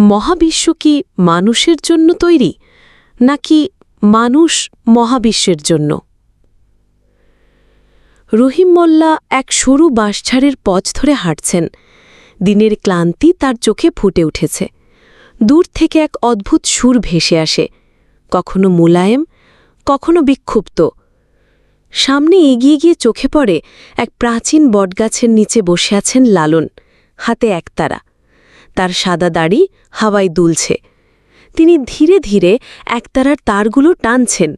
মহাবিশ্ব কি মানুষের জন্য তৈরি, নাকি মানুষ মহাবিশ্বের জন্য? রহিম মোল্লা এক সরু বাঁশঝাড়ের পথ ধরে হাঁটছেন। দিনের ক্লান্তি তার চোখে ফুটে উঠেছে। দূর থেকে এক অদ্ভুত সুর ভেসে আসে। কখনো মুলায়েম, কখনো বিক্ষুব্ধ। সামনে এগিয়ে গিয়ে চোখে পড়ে এক প্রাচীন বটগাছের নিচে বসে আছেন লালন, হাতে একতারা। তার সাদা দাড়ি হাওয়ায় দুলছে। তিনি ধীরে ধীরে একতারার তারগুলো টানছেন,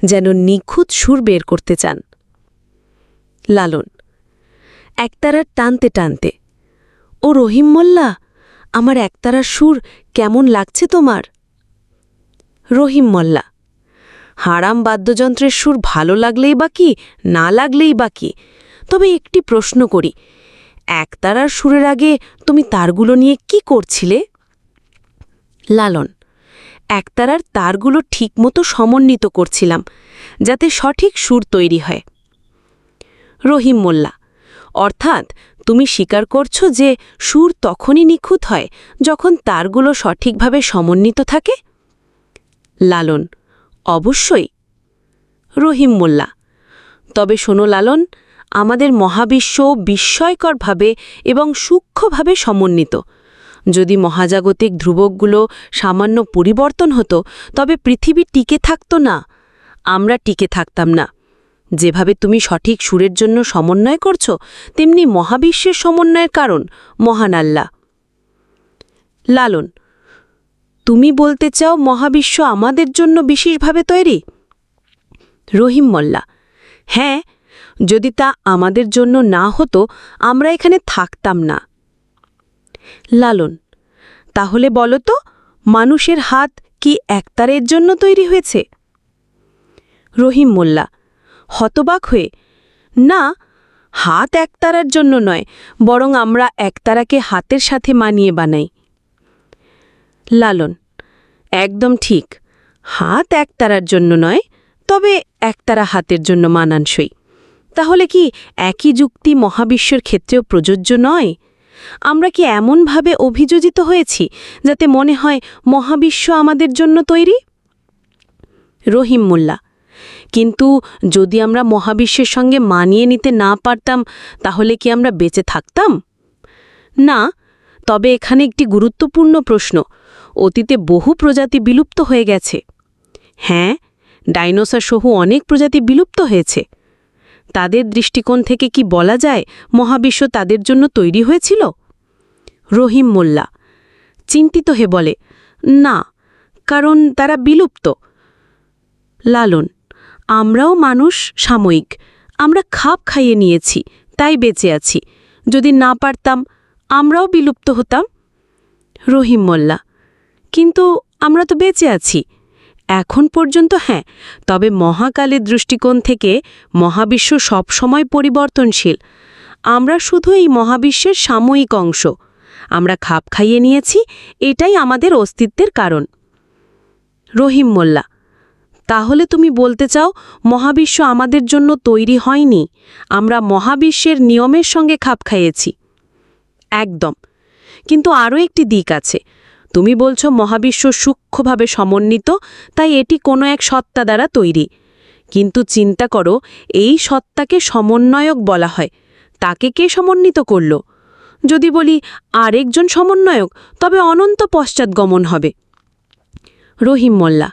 যেন নিখুঁত সুর বের করতে চান। লালন, একতারার টানতে টানতে, ও রহিম মোল্লা, আমার একতারার সুর কেমন লাগছে তোমার? রহিম মোল্লা, হারাম বাদ্যযন্ত্রের সুর ভালো লাগলেই বা কি, না লাগলেই বা কি, তবে একটি প্রশ্ন করি একতারার সুরের আগে তুমি তারগুলো নিয়ে কি করছিলে? লালন, একতারার তারগুলো ঠিকমতো সমন্বিত করছিলাম, যাতে সঠিক সুর তৈরি হয়। রহিম মোল্লা, অর্থাৎ তুমি স্বীকার করছ যে সুর তখনই নিখুঁত হয় যখন তারগুলো সঠিকভাবে সমন্বিত থাকে? লালন, অবশ্যই। রহিম মোল্লা, তবে শোনো লালন আমাদের মহাবিশ্ব বিস্ময়করভাবে এবং সূক্ষ্মভাবে সমন্বিত। যদি মহাজাগতিক ধ্রুবকগুলো সামান্য পরিবর্তন হতো, তবে পৃথিবী টিকে থাকত না। আমরা টিকে থাকতাম না। যেভাবে তুমি সঠিক সুরের জন্য সমন্বয় করছ, তেমনি মহাবিশ্বের সমন্বয়ের কারণ মহান আল্লাহ। লালন, তুমি বলতে চাও মহাবিশ্ব আমাদের জন্য বিশেষভাবে তৈরি? রহিম মোল্লা হ্যাঁ যদি তা আমাদের জন্য না হতো, আমরা এখানে থাকতাম না। লালন, তাহলে বলো তো, মানুষের হাত কি একতারের জন্য তৈরি হয়েছে? রহিম মোল্লা, হতবাক হয়ে, না, হাত একতারার জন্য নয়, বরং আমরা একতারাকে হাতের সাথে মানিয়ে বানাই। লালন, একদম ঠিক, হাত একতারার জন্য নয়, তবে একতারা হাতের জন্য মানানসই। তাহলে কি একই যুক্তি মহাবিশ্বের ক্ষেত্রেও প্রযোজ্য নয়? আমরা কি এমনভাবে অভিযোজিত হয়েছি যাতে মনে হয় মহাবিশ্ব আমাদের জন্য তৈরি? রহিম মোল্লা, কিন্তু যদি আমরা মহাবিশ্বের সঙ্গে মানিয়ে নিতে না পারতাম, তাহলে কি আমরা বেঁচে থাকতাম? না, তবে এখানে একটি গুরুত্বপূর্ণ প্রশ্ন। অতীতে বহু প্রজাতি বিলুপ্ত হয়ে গেছে। হ্যাঁ ডাইনোসর সহ অনেক প্রজাতি বিলুপ্ত হয়েছে। তাদের দৃষ্টিকোণ থেকে কি বলা যায় মহাবিশ্ব তাদের জন্য তৈরি হয়েছিল? রহিম মোল্লা, চিন্তিত হে বলে, না, কারণ তারা বিলুপ্ত। লালন, আমরাও মানুষ সাময়িক, আমরা খাপ খাইয়ে নিয়েছি, তাই বেঁচে আছি। যদি না পারতাম, আমরাও বিলুপ্ত হতাম? রহিম মোল্লা, কিন্তু আমরা তো বেঁচে আছি এখন পর্যন্ত হ্যাঁ তবে মহাকালের দৃষ্টিকোণ থেকে মহাবিশ্ব সবসময় পরিবর্তনশীল। আমরা শুধু এই মহাবিশ্বের সাময়িক অংশ। আমরা খাপ খাইয়ে নিয়েছি, এটাই আমাদের অস্তিত্বের কারণ। রহিম মোল্লা, তাহলে তুমি বলতে চাও, মহাবিশ্ব আমাদের জন্য তৈরি হয়নি? আমরা মহাবিশ্বের নিয়মের সঙ্গে খাপ খাইয়েছি। একদম। কিন্তু আরও একটি দিক আছে। তুমি বলছো মহাবিশ্ব সূক্ষ্মভাবে সমন্বিত, তাই এটি কোনো এক সত্তা দ্বারা তৈরি। কিন্তু চিন্তা করো, এই সত্তাকে সমন্বয়ক বলা হয়। তাকে কে সমন্বিত করল? যদি বলি আরেকজন সমন্বয়ক, তবে অনন্ত পশ্চাৎগমন হবে। রহিম মোল্লা,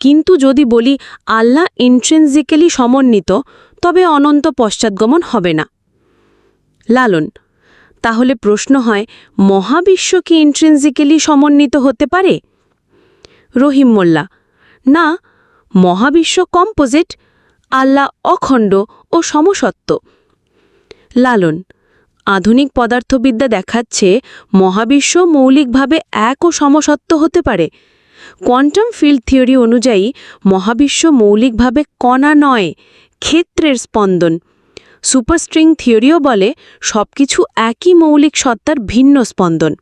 কিন্তু যদি বলি আল্লাহ ইন্ট্রেন্সিক্যালি সমন্বিত, তবে অনন্ত পশ্চাৎগমন হবে না। লালন তাহলে প্রশ্ন হয়, মহাবিশ্ব কি ইন্ট্রেন্সিক্যালি সমন্বিত হতে পারে? রহিম মোল্লা, না, মহাবিশ্ব কম্পোজিট আল্লাহ অখণ্ড ও সমসত্ব লালন, আধুনিক পদার্থবিদ্যা দেখাচ্ছে মহাবিশ্ব মৌলিকভাবে এক ও সমসত্ব হতে পারে। কোয়ান্টাম ফিল্ড থিওরি অনুযায়ী মহাবিশ্ব মৌলিকভাবে কণা নয়, ক্ষেত্রের স্পন্দন। সুপারস্ট্রিং থিওরিও বলে সবকিছু একই মৌলিক সত্তার ভিন্ন স্পন্দন।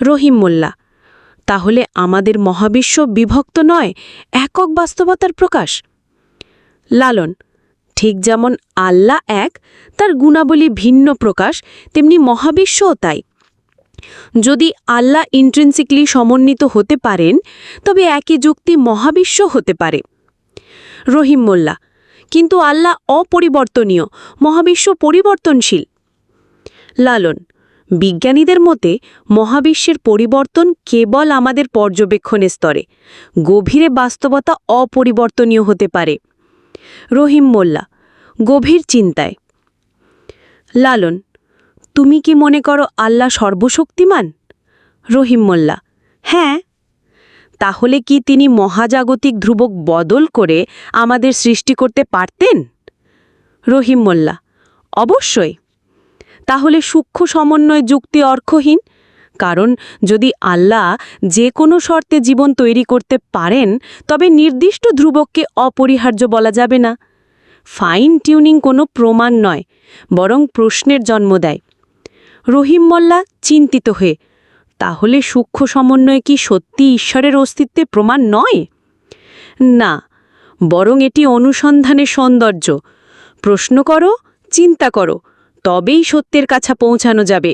রহিম মোল্লা, তাহলে আমাদের মহাবিশ্ব বিভক্ত নয়, একক বাস্তবতার প্রকাশ? লালন, ঠিক যেমন আল্লাহ এক, তার গুণাবলী ভিন্ন প্রকাশ, তেমনি মহাবিশ্বও তাই। যদি আল্লাহ ইন্ট্রেন্সিকলি সমন্বিত হতে পারেন, তবে একই যুক্তি মহাবিশ্ব হতে পারে। রহিম মোল্লা কিন্তু আল্লাহ অপরিবর্তনীয়, মহাবিশ্ব পরিবর্তনশীল। লালন, বিজ্ঞানীদের মতে মহাবিশ্বের পরিবর্তন কেবল আমাদের পর্যবেক্ষণের স্তরে, গভীরে বাস্তবতা অপরিবর্তনীয় হতে পারে। রহিম মোল্লা, গভীর চিন্তায়। লালন, তুমি কি মনে করো আল্লাহ সর্বশক্তিমান? রহিম মোল্লা হ্যাঁ। তাহলে কি তিনি মহাজাগতিক ধ্রুবক বদল করে আমাদের সৃষ্টি করতে পারতেন? রহিম মোল্লা, অবশ্যই। তাহলে সূক্ষ্ম সমন্বয় যুক্তি অর্থহীন? কারণ যদি আল্লাহ যে কোনো শর্তে জীবন তৈরি করতে পারেন, তবে নির্দিষ্ট ধ্রুবককে অপরিহার্য বলা যাবে না। ফাইন টিউনিং কোনো প্রমাণ নয়, বরং প্রশ্নের জন্ম দেয়। রহিম মোল্লা চিন্তিত হয়ে তাহলে সূক্ষ্ম সমন্বয় কি সত্যি ঈশ্বরের অস্তিত্বে প্রমাণ নয়? না, বরং এটি অনুসন্ধানের সৌন্দর্য। প্রশ্ন করো, চিন্তা করো, তবেই সত্যের কাছে পৌঁছানো যাবে।